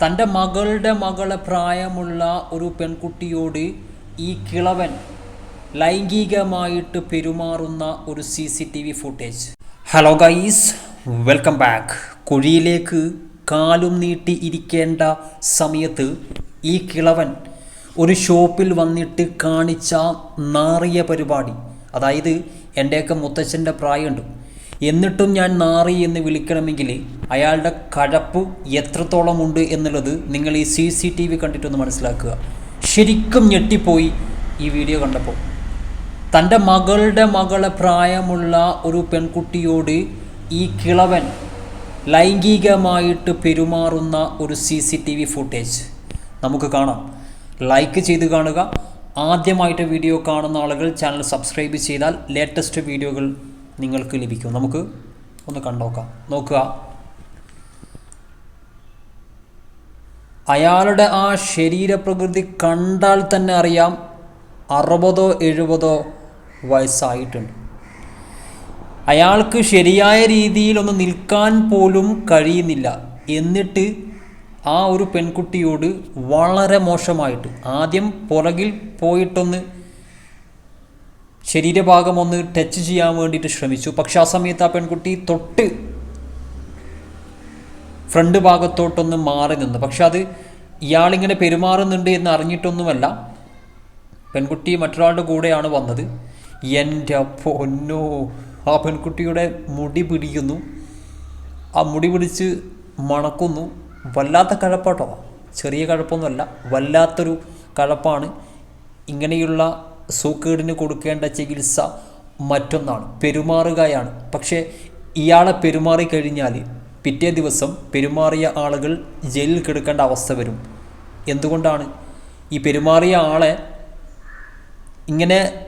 തന്റെ മകളുടെ മകളെ പ്രായമുള്ള ഒരു പെൺകുട്ടിയോട് ഈ കിളവൻ ലൈംഗികമായിട്ട് പെരുമാറുന്ന ഒരു C C T V footage hello guys welcome back കുഴിയിലേക്ക് കാലും നീട്ടി ഇരിക്കേണ്ട സമയത്ത് ഈ കിളവൻ ഒരു ഷോപ്പിൽ വന്നിട്ട് കാണിച്ച നാറിയ പരിപാടി. അതായത് എന്റെയൊക്കെ മുത്തച്ഛന്റെ പ്രായമുണ്ട്. എന്നിട്ടും ഞാൻ നാറി എന്ന് വിളിക്കണമെങ്കിൽ അയാളുടെ കഴപ്പ് എത്രത്തോളം ഉണ്ട് എന്നുള്ളത് നിങ്ങൾ ഈ സി സി ടി വി കണ്ടിട്ടൊന്ന് മനസ്സിലാക്കുക. ശരിക്കും ഞെട്ടിപ്പോയി ഈ വീഡിയോ കണ്ടപ്പോൾ. തന്റെ മകളുടെ മകളെ പ്രായമുള്ള ഒരു പെൺകുട്ടിയോട് ഈ കിളവൻ ലൈംഗികമായിട്ട് പെരുമാറുന്ന ഒരു C C T V footage. നമുക്ക് കാണാം. ലൈക്ക് ചെയ്ത് കാണുക. ആദ്യമായിട്ട് വീഡിയോ കാണുന്ന ആളുകൾ ചാനൽ സബ്സ്ക്രൈബ് ചെയ്താൽ ലേറ്റസ്റ്റ് വീഡിയോകൾ നിങ്ങൾക്ക് ലഭിക്കും. നമുക്ക് ഒന്ന് കണ്ടോക്കാം. നോക്കുക. അയാളുടെ ആ ശരീരപ്രകൃതി കണ്ടാൽ തന്നെ അറിയാം അറുപതോ എഴുപതോ വയസ്സായിട്ടുണ്ട്. അയാൾക്ക് ശരിയായ രീതിയിൽ ഒന്ന് നിൽക്കാൻ പോലും കഴിയുന്നില്ല. എന്നിട്ട് ആ ഒരു പെൺകുട്ടിയോട് വളരെ മോശമായിട്ട് ആദ്യം പുറകിൽ പോയിട്ടൊന്ന് ശരീരഭാഗം ഒന്ന് ടച്ച് ചെയ്യാൻ വേണ്ടിയിട്ട് ശ്രമിച്ചു. പക്ഷെ ആ സമയത്ത് ആ പെൺകുട്ടി തൊട്ട് ഫ്രണ്ട് ഭാഗത്തോട്ടൊന്ന് മാറി നിന്നു. പക്ഷെ അത് ഇയാളിങ്ങനെ പെരുമാറുന്നുണ്ട് എന്ന് അറിഞ്ഞിട്ടൊന്നുമല്ല പെൺകുട്ടി മറ്റൊരാളുടെ കൂടെയാണ് വന്നത്. എന്റെ പൊന്നോ ആ പെൺകുട്ടിയുടെ മുടി പിടിക്കുന്നു ആ മുടി പിടിച്ച് മണക്കുന്നു. വല്ലാത്ത കഴപ്പാട്ടോ. ചെറിയ കഴപ്പൊന്നുമല്ല വല്ലാത്തൊരു കഴപ്പാണ്. ഇങ്ങനെയുള്ള സൂക്കേടിന് കൊടുക്കേണ്ട ചികിത്സ മറ്റൊന്നാണ്. പെരുമാറുകയാണ്. പക്ഷേ ഇയാളെ പെരുമാറി കഴിഞ്ഞാൽ പിറ്റേ ദിവസം പെരുമാറിയ ആളുകൾ ജയിലിൽ കിടക്കേണ്ട അവസ്ഥ വരും. എന്തുകൊണ്ടാണ്? ഈ പെരുമാറിയ ആളെ ഇങ്ങനെ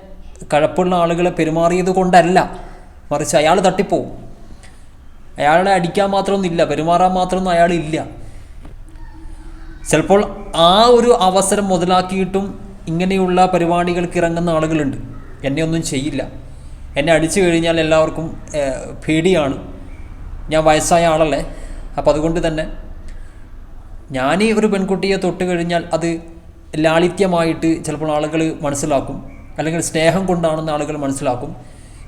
കഴപ്പുള്ള ആളുകളെ പെരുമാറിയത് കൊണ്ടല്ല. മറിച്ച് അയാൾ തട്ടിപ്പോവും. അയാളെ അടിക്കാൻ മാത്രമൊന്നുമില്ല പെരുമാറാൻ മാത്രമൊന്നും അയാളില്ല. ചിലപ്പോൾ ആ ഒരു അവസരം മുതലാക്കിയിട്ടും ഇങ്ങനെയുള്ള പരിപാടികൾക്ക് ഇറങ്ങുന്ന ആളുകളുണ്ട്. എന്നെ ഒന്നും ചെയ്യില്ല. എന്നെ അടിച്ചു കഴിഞ്ഞാൽ എല്ലാവർക്കും പേടിയാണ്. ഞാൻ വയസ്സായ ആളല്ലേ. അപ്പോൾ അതുകൊണ്ട് തന്നെ ഞാൻ ഒരു പെൺകുട്ടിയെ തൊട്ട് കഴിഞ്ഞാൽ അത് ലാളിത്യമായിട്ട് ചിലപ്പോൾ ആളുകൾ മനസ്സിലാക്കും. അല്ലെങ്കിൽ സ്നേഹം കൊണ്ടാണെന്ന് ആളുകൾ മനസ്സിലാക്കും.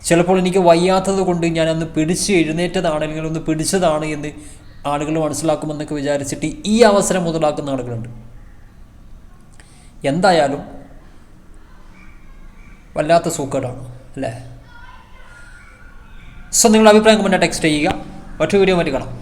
ചിലപ്പോൾ എനിക്ക് വയ്യാത്തത് കൊണ്ട് ഞാൻ അന്ന് പിടിച്ച് എഴുന്നേറ്റതാണ് അല്ലെങ്കിൽ ഒന്ന് പിടിച്ചതാണ് എന്ന് ആളുകൾ മനസ്സിലാക്കുമെന്നൊക്കെ വിചാരിച്ചിട്ട് ഈ അവസരം മുതലാക്കുന്ന ആളുകളുണ്ട്. എന്തായാലും വല്ലാത്ത സൂക്കേടാണ് അല്ലേ? സോ നിങ്ങളുടെ അഭിപ്രായം കമന്റ് ടെക്സ്റ്റ് ചെയ്യുക. ഒറ്റ വീഡിയോ മറ്റു കാണാം.